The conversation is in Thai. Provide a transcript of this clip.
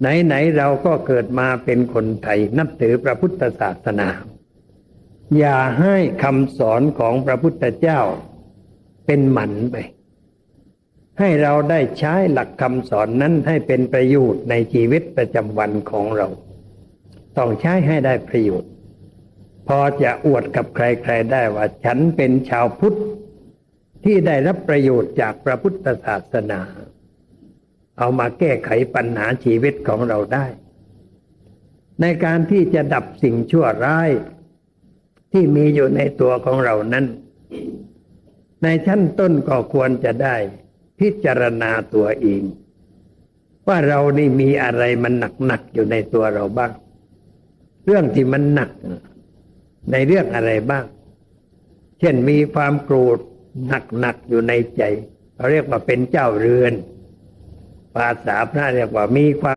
ไหนๆเราก็เกิดมาเป็นคนไทยนับถือพระพุทธศาสนา อย่าให้คำสอนของพระพุทธเจ้าเป็นหมันไป ให้เราได้ใช้หลักคำสอนนั้นให้เป็นประโยชน์ในชีวิตประจำวันของเรา ต้องใช้ให้ได้ประโยชน์ พอจะอวดกับใครๆได้ว่าฉันเป็นชาวพุทธที่ได้รับประโยชน์จากพระพุทธศาสนา เอามาแก้ไขปัญหาชีวิตของเราได้ ในการที่จะดับสิ่งชั่วร้าย ที่มีอยู่ในตัวของเรานั้น ในชั้นต้นก็ควรจะได้ พิจารณาตัวเอง ว่าเรานี่มีอะไรมันหนักๆอยู่ในตัวเราบ้าง เรื่องที่มันหนัก ในเรื่องอะไรบ้าง เช่นมีความโกรธหนักๆอยู่ในใจเขาเรียกว่าเป็นเจ้าเรือน ภาษาพระเรียกว่ามีความ